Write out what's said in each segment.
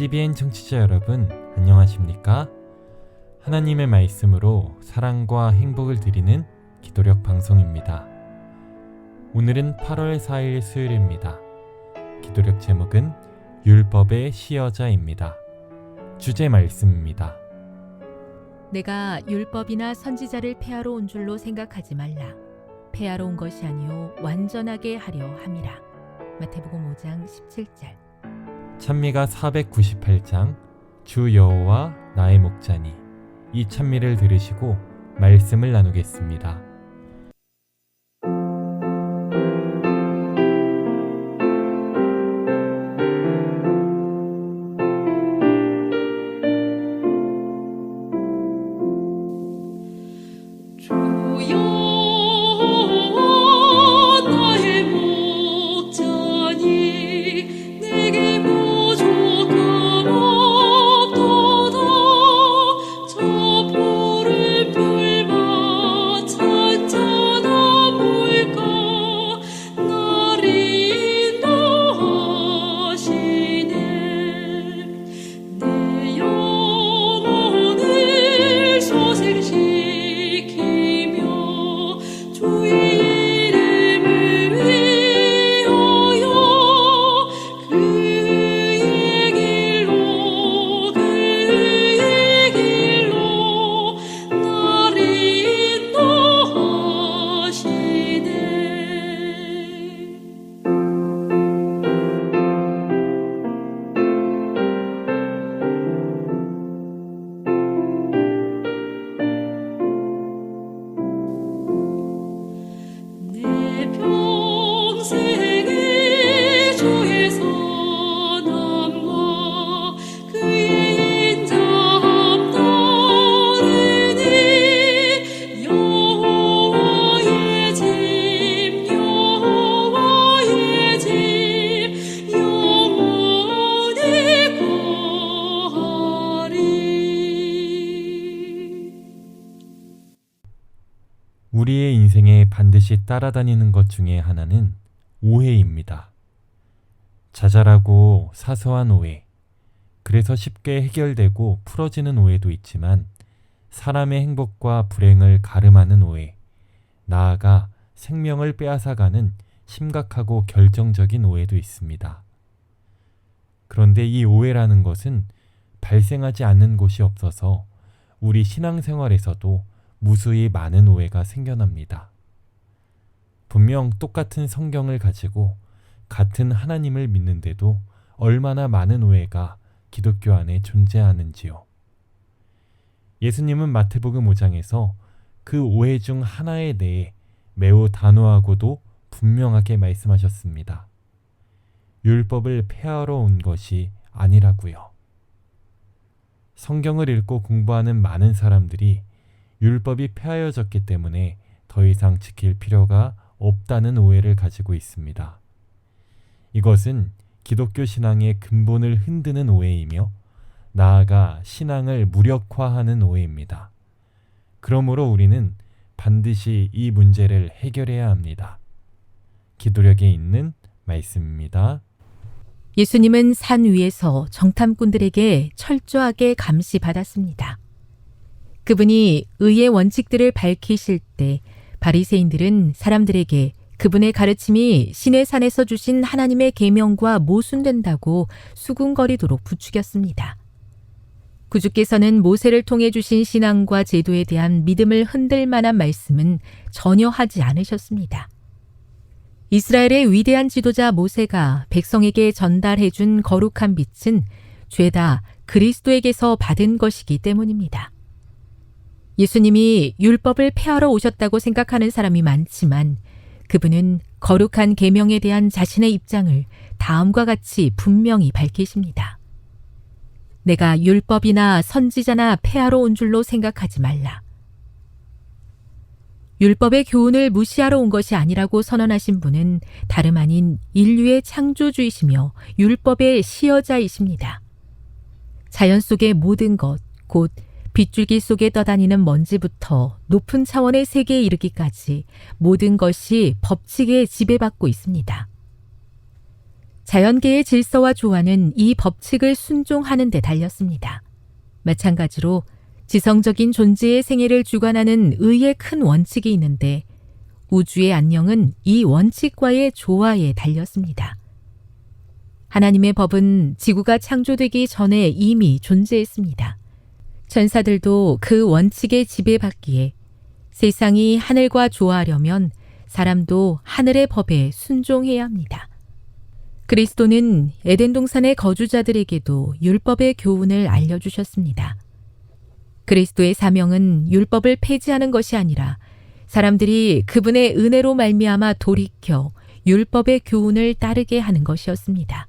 CBN 청취자 여러분, 안녕하십니까? 하나님의 말씀으로 사랑과 행복을 드리는 기도력 방송입니다. 오늘은 8월 4일 수요일입니다. 기도력 제목은 율법의 시여자입니다. 주제 말씀입니다. 내가 율법이나 선지자를 폐하러 온 줄로 생각하지 말라. 폐하러 온 것이 아니요 완전하게 하려 함이라. 마태복음 5장 17절. 찬미가 498장 주 여호와 나의 목자니 이 찬미를 들으시고 말씀을 나누겠습니다. 반드시 따라다니는 것 중에 하나는 오해입니다. 자잘하고 사소한 오해. 그래서 쉽게 해결되고 풀어지는 오해도 있지만 사람의 행복과 불행을 가름하는 오해. 나아가 생명을 빼앗아가는 심각하고 결정적인 오해도 있습니다. 그런데 이 오해라는 것은 발생하지 않는 곳이 없어서 우리 신앙생활에서도 무수히 많은 오해가 생겨납니다. 분명 똑같은 성경을 가지고 같은 하나님을 믿는데도 얼마나 많은 오해가 기독교 안에 존재하는지요. 예수님은 마태복음 5장에서 그 오해 중 하나에 대해 매우 단호하고도 분명하게 말씀하셨습니다. 율법을 폐하러 온 것이 아니라고요. 성경을 읽고 공부하는 많은 사람들이 율법이 폐하여졌기 때문에 더 이상 지킬 필요가 없다는 오해를 가지고 있습니다. 이것은 기독교 신앙의 근본을 흔드는 오해이며 나아가 신앙을 무력화하는 오해입니다. 그러므로 우리는 반드시 이 문제를 해결해야 합니다. 기도력에 있는 말씀입니다. 예수님은 산 위에서 정탐꾼들에게 철저하게 감시받았습니다. 그분이 의의 원칙들을 밝히실 때 바리새인들은 사람들에게 그분의 가르침이 신의 산에서 주신 하나님의 계명과 모순된다고 수군거리도록 부추겼습니다. 구주께서는 모세를 통해 주신 신앙과 제도에 대한 믿음을 흔들 만한 말씀은 전혀 하지 않으셨습니다. 이스라엘의 위대한 지도자 모세가 백성에게 전달해 준 거룩한 빛은 죄다 그리스도에게서 받은 것이기 때문입니다. 예수님이 율법을 폐하러 오셨다고 생각하는 사람이 많지만 그분은 거룩한 계명에 대한 자신의 입장을 다음과 같이 분명히 밝히십니다. 내가 율법이나 선지자나 폐하러 온 줄로 생각하지 말라. 율법의 교훈을 무시하러 온 것이 아니라고 선언하신 분은 다름 아닌 인류의 창조주이시며 율법의 시여자이십니다. 자연 속의 모든 것, 곧 빗줄기 속에 떠다니는 먼지부터 높은 차원의 세계에 이르기까지 모든 것이 법칙에 지배받고 있습니다. 자연계의 질서와 조화는 이 법칙을 순종하는 데 달렸습니다. 마찬가지로 지성적인 존재의 생애를 주관하는 의의 큰 원칙이 있는데 우주의 안녕은 이 원칙과의 조화에 달렸습니다. 하나님의 법은 지구가 창조되기 전에 이미 존재했습니다. 천사들도 그 원칙에 지배받기에 세상이 하늘과 조화하려면 사람도 하늘의 법에 순종해야 합니다. 그리스도는 에덴 동산의 거주자들에게도 율법의 교훈을 알려주셨습니다. 그리스도의 사명은 율법을 폐지하는 것이 아니라 사람들이 그분의 은혜로 말미암아 돌이켜 율법의 교훈을 따르게 하는 것이었습니다.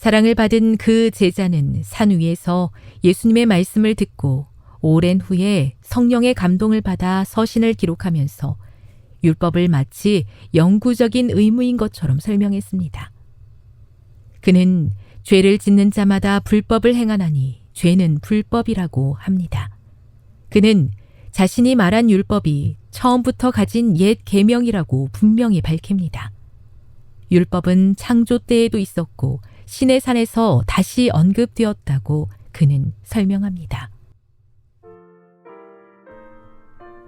사랑을 받은 그 제자는 산 위에서 예수님의 말씀을 듣고 오랜 후에 성령의 감동을 받아 서신을 기록하면서 율법을 마치 영구적인 의무인 것처럼 설명했습니다. 그는 죄를 짓는 자마다 불법을 행하나니 죄는 불법이라고 합니다. 그는 자신이 말한 율법이 처음부터 가진 옛 계명이라고 분명히 밝힙니다. 율법은 창조 때에도 있었고 신의 산에서 다시 언급되었다고 그는 설명합니다.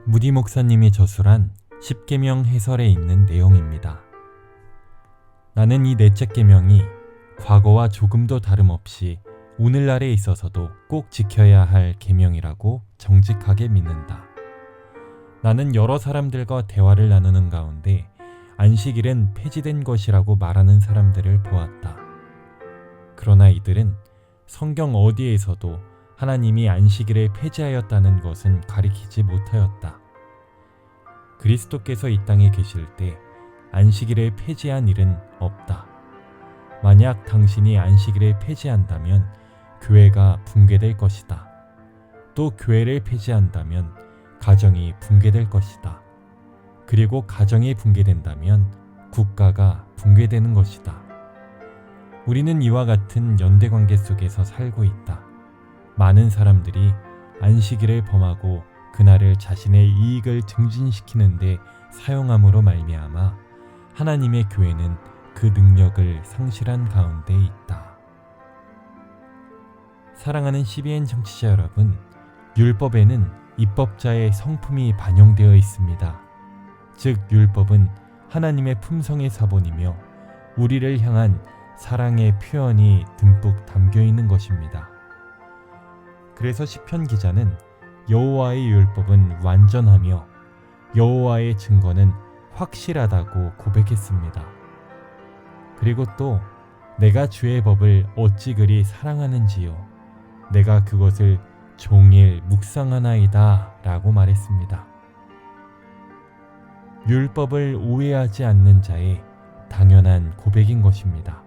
무디 목사님이 저술한 10계명 해설에 있는 내용입니다. 나는 이 넷째 계명이 과거와 조금도 다름없이 오늘날에 있어서도 꼭 지켜야 할 계명이라고 정직하게 믿는다. 나는 여러 사람들과 대화를 나누는 가운데 안식일은 폐지된 것이라고 말하는 사람들을 보았다. 그러나 이들은 성경 어디에서도 하나님이 안식일을 폐지하였다는 것은 가리키지 못하였다. 그리스도께서 이 땅에 계실 때 안식일을 폐지한 일은 없다. 만약 당신이 안식일을 폐지한다면 교회가 붕괴될 것이다. 또 교회를 폐지한다면 가정이 붕괴될 것이다. 그리고 가정이 붕괴된다면 국가가 붕괴되는 것이다. 우리는 이와 같은 연대 관계 속에서 살고 있다. 많은 사람들이 안식일을 범하고 그날을 자신의 이익을 증진시키는데 사용함으로 말미암아 하나님의 교회는 그 능력을 상실한 가운데 있다. 사랑하는 CBN 청취자 여러분, 율법에는 입법자의 성품이 반영되어 있습니다. 즉, 율법은 하나님의 품성의 사본이며 우리를 향한 사랑의 표현이 듬뿍 담겨 있는 것입니다. 그래서 시편 기자는 여호와의 율법은 완전하며 여호와의 증거는 확실하다고 고백했습니다. 그리고 또 내가 주의 법을 어찌 그리 사랑하는지요 내가 그것을 종일 묵상하나이다 라고 말했습니다. 율법을 오해하지 않는 자의 당연한 고백인 것입니다.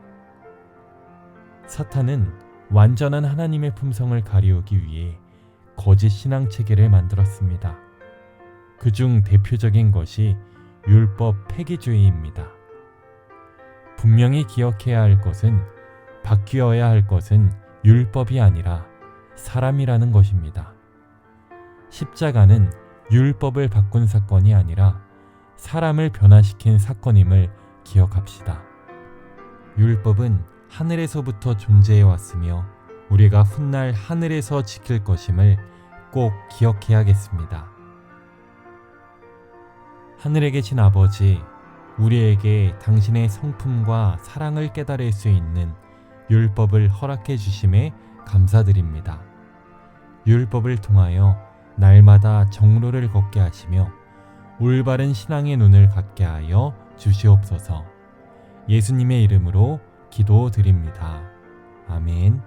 사탄은 완전한 하나님의 품성을 가리우기 위해 거짓 신앙 체계를 만들었습니다. 그중 대표적인 것이 율법 폐기주의입니다. 분명히 기억해야 할 것은 바뀌어야 할 것은 율법이 아니라 사람이라는 것입니다. 십자가는 율법을 바꾼 사건이 아니라 사람을 변화시킨 사건임을 기억합시다. 율법은 하늘에서부터 존재해 왔으며 우리가 훗날 하늘에서 지킬 것임을 꼭 기억해야겠습니다. 하늘에 계신 아버지, 우리에게 당신의 성품과 사랑을 깨달을 수 있는 율법을 허락해 주심에 감사드립니다. 율법을 통하여 날마다 정로를 걷게 하시며 올바른 신앙의 눈을 갖게 하여 주시옵소서. 예수님의 이름으로 기도드립니다. 아멘.